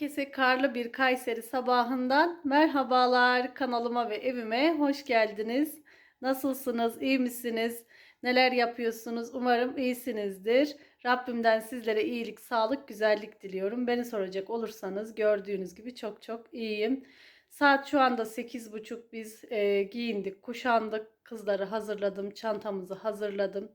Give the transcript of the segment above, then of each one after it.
Herkese karlı bir Kayseri sabahından merhabalar kanalıma ve evime hoş geldiniz. Nasılsınız? iyi misiniz? Neler yapıyorsunuz? Umarım iyisinizdir. Rabbimden sizlere iyilik, sağlık, güzellik diliyorum. Beni soracak olursanız gördüğünüz gibi çok çok iyiyim. Saat şu anda 8.30 biz e, giyindik, kuşandık. Kızları hazırladım, çantamızı hazırladım.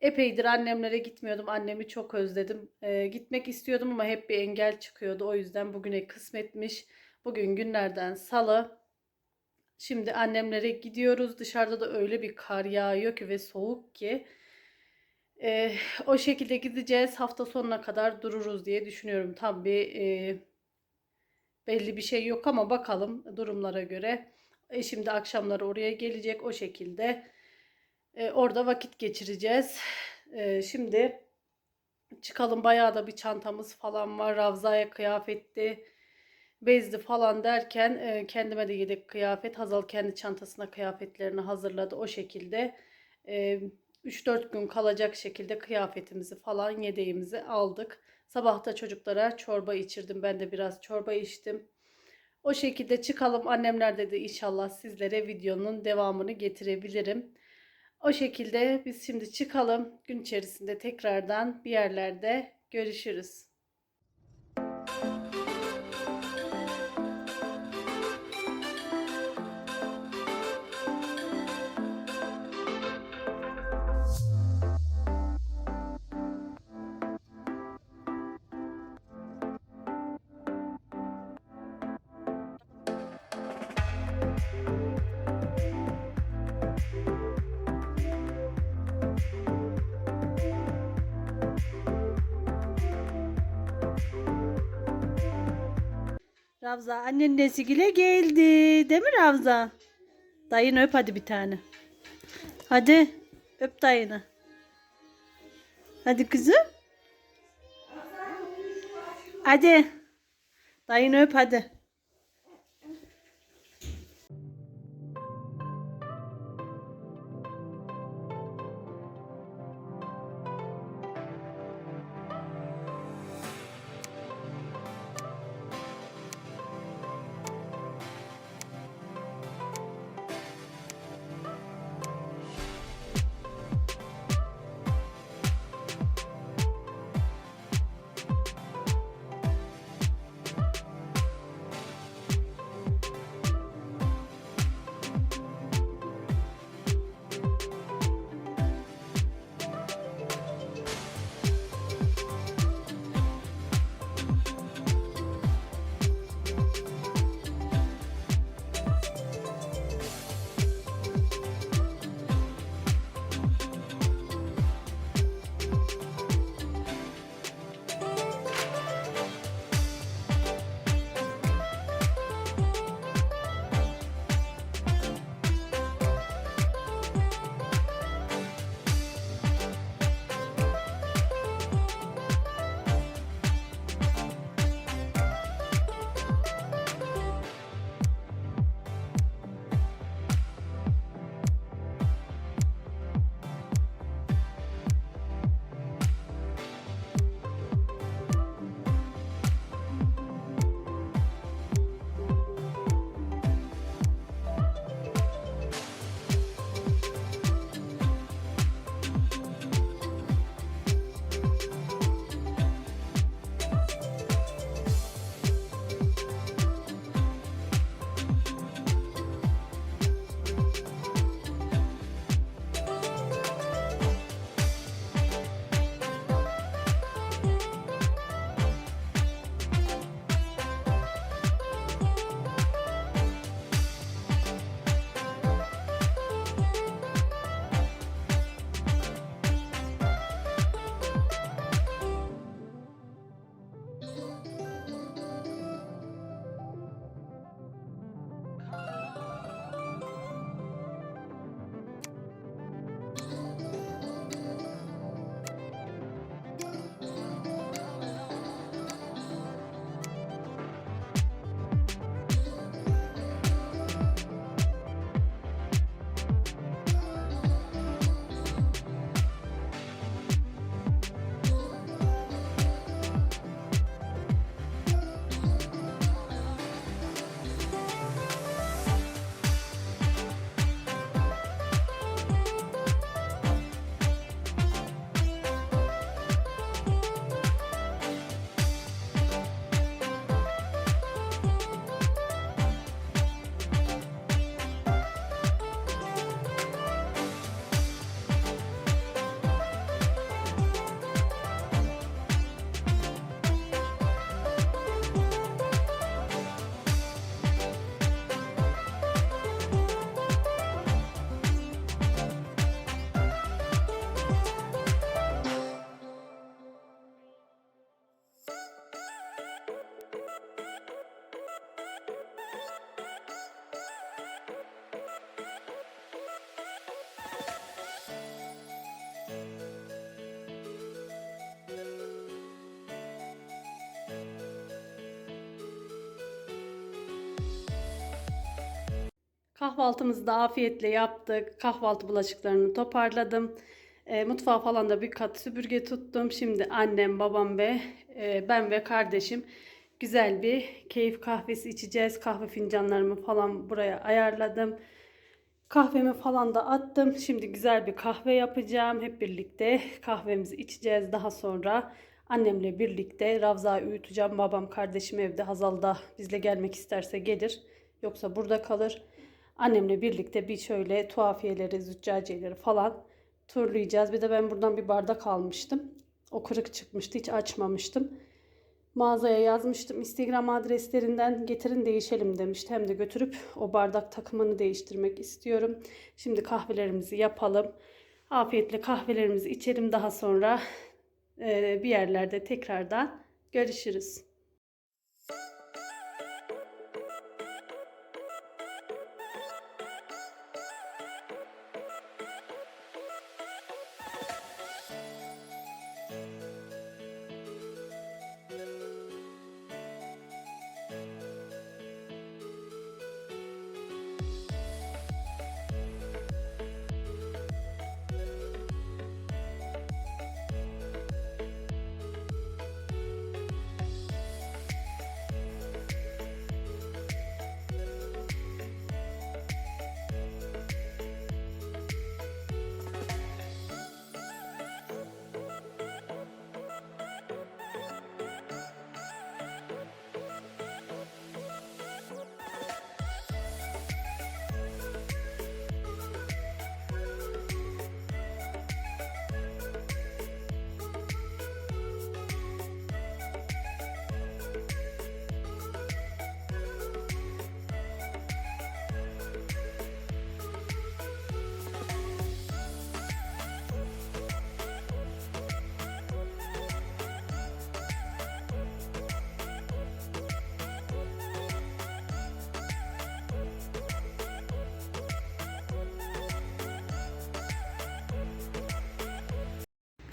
Epeydir annemlere gitmiyordum. Annemi çok özledim. Ee, gitmek istiyordum ama hep bir engel çıkıyordu. O yüzden bugüne kısmetmiş. Bugün günlerden salı. Şimdi annemlere gidiyoruz. Dışarıda da öyle bir kar yağıyor ki ve soğuk ki. Ee, o şekilde gideceğiz. Hafta sonuna kadar dururuz diye düşünüyorum. Tam bir e, belli bir şey yok ama bakalım durumlara göre. E, şimdi akşamları oraya gelecek o şekilde. E, orada vakit geçireceğiz. E, şimdi çıkalım bayağı da bir çantamız falan var. Ravza'ya kıyafetti, bezdi falan derken e, kendime de yedek kıyafet. Hazal kendi çantasına kıyafetlerini hazırladı o şekilde. E, 3-4 gün kalacak şekilde kıyafetimizi falan yedeğimizi aldık. Sabah da çocuklara çorba içirdim. Ben de biraz çorba içtim. O şekilde çıkalım. Annemler dedi inşallah sizlere videonun devamını getirebilirim. O şekilde biz şimdi çıkalım. Gün içerisinde tekrardan bir yerlerde görüşürüz. Ravza annen nesigile geldi. Değil mi Ravza? Dayını öp hadi bir tane. Hadi öp dayını. Hadi kızım. Hadi. Dayını öp hadi. Kahvaltımızı da afiyetle yaptık. Kahvaltı bulaşıklarını toparladım. E, mutfağa falan da bir kat süpürge tuttum. Şimdi annem, babam ve e, ben ve kardeşim güzel bir keyif kahvesi içeceğiz. Kahve fincanlarımı falan buraya ayarladım. Kahvemi falan da attım. Şimdi güzel bir kahve yapacağım. Hep birlikte kahvemizi içeceğiz. Daha sonra annemle birlikte Ravza'yı uyutacağım. Babam kardeşim evde. Hazal da bizle gelmek isterse gelir. Yoksa burada kalır. Annemle birlikte bir şöyle tuhafiyeleri, züccaciyeleri falan turlayacağız. Bir de ben buradan bir bardak almıştım. O kırık çıkmıştı. Hiç açmamıştım. Mağazaya yazmıştım. Instagram adreslerinden getirin değişelim demişti. Hem de götürüp o bardak takımını değiştirmek istiyorum. Şimdi kahvelerimizi yapalım. Afiyetle kahvelerimizi içelim. Daha sonra e, bir yerlerde tekrardan görüşürüz.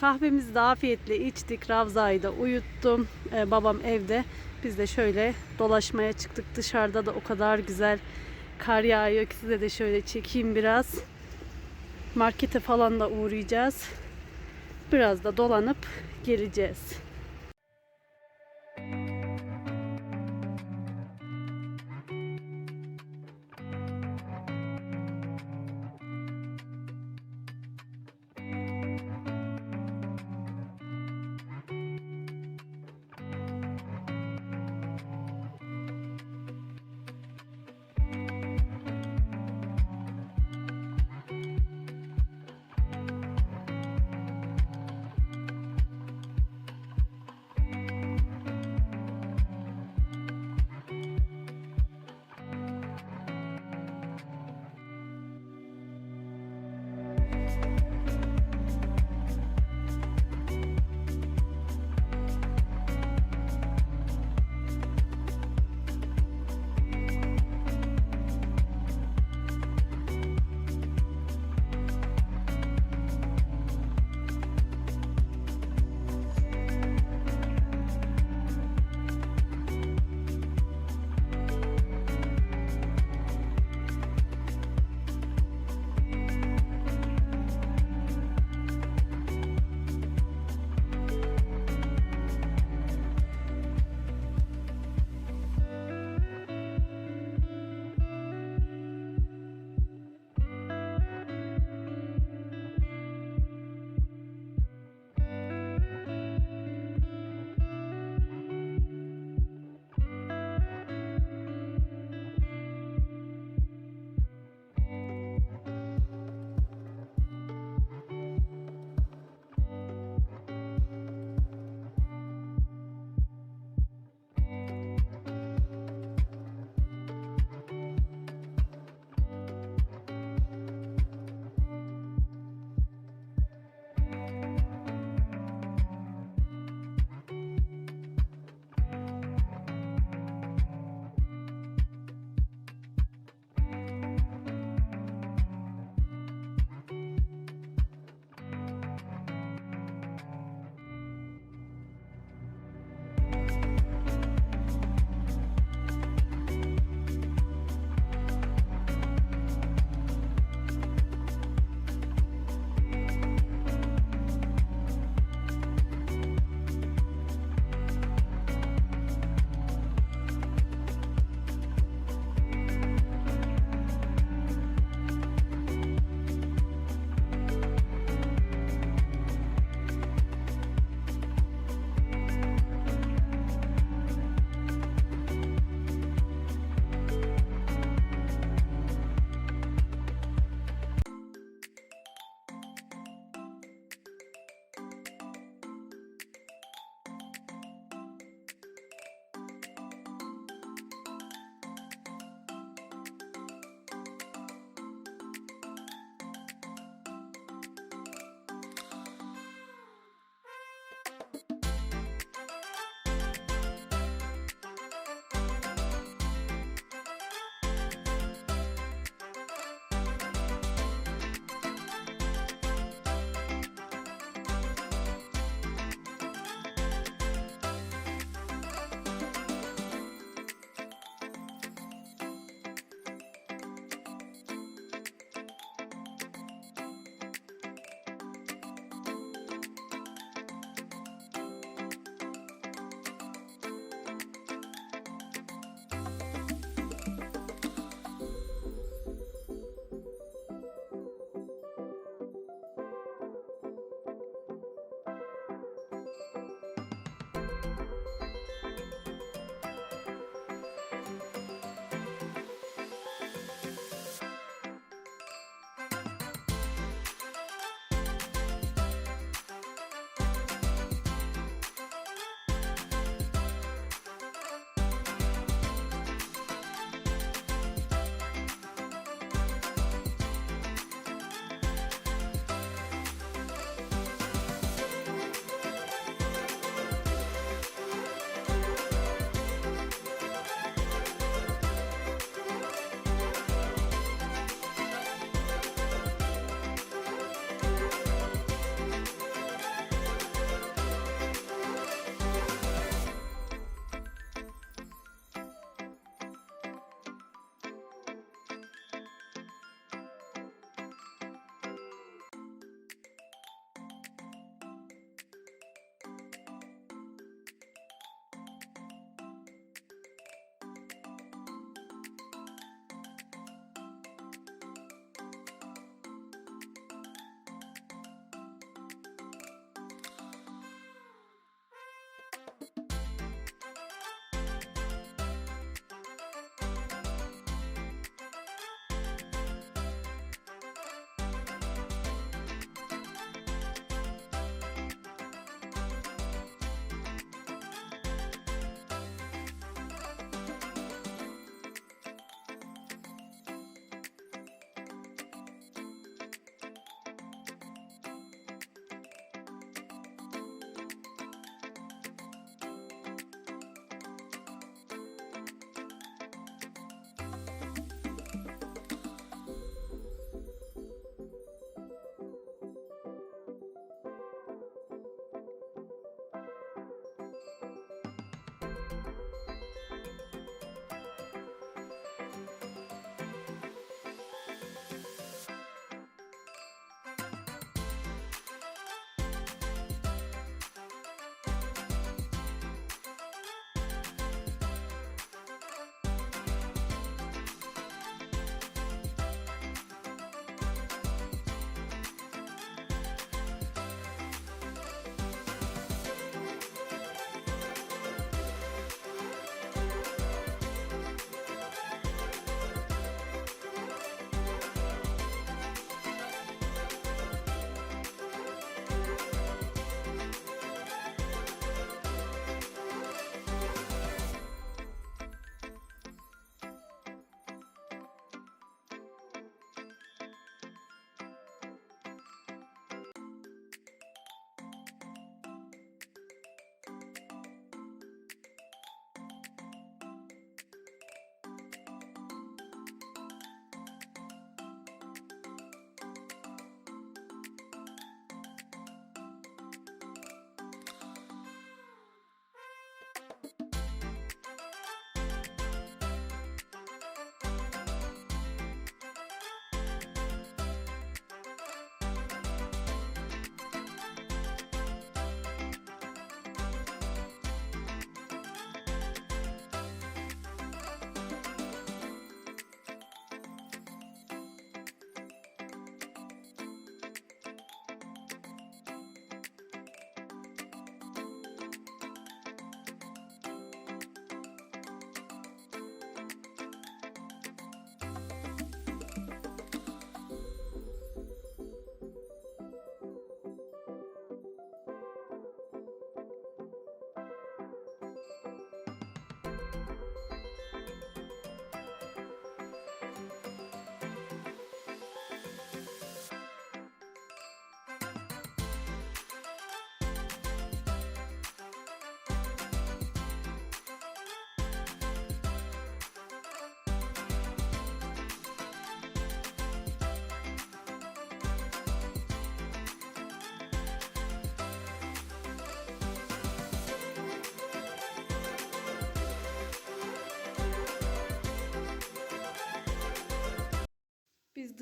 Kahvemizi de afiyetle içtik. Ravza'yı da uyuttum. Ee, babam evde. Biz de şöyle dolaşmaya çıktık. Dışarıda da o kadar güzel kar yağıyor ki size de şöyle çekeyim biraz. Markete falan da uğrayacağız. Biraz da dolanıp geleceğiz.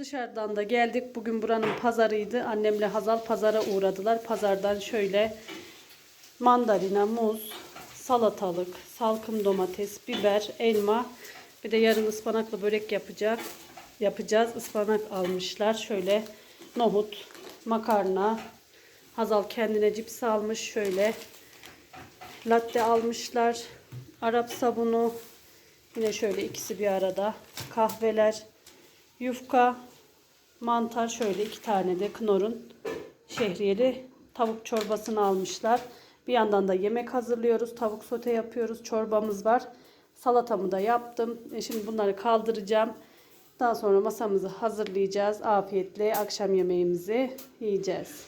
Dışarıdan da geldik. Bugün buranın pazarıydı. Annemle Hazal pazara uğradılar. Pazardan şöyle mandalina, muz, salatalık, salkım domates, biber, elma. Bir de yarın ıspanaklı börek yapacak. Yapacağız. Ispanak almışlar. Şöyle nohut, makarna. Hazal kendine cips almış. Şöyle latte almışlar. Arap sabunu. Yine şöyle ikisi bir arada. Kahveler, yufka, mantar şöyle iki tane de Knorr'un şehriyeli tavuk çorbasını almışlar. Bir yandan da yemek hazırlıyoruz. Tavuk sote yapıyoruz. Çorbamız var. Salatamı da yaptım. E Şimdi bunları kaldıracağım. Daha sonra masamızı hazırlayacağız. Afiyetle akşam yemeğimizi yiyeceğiz.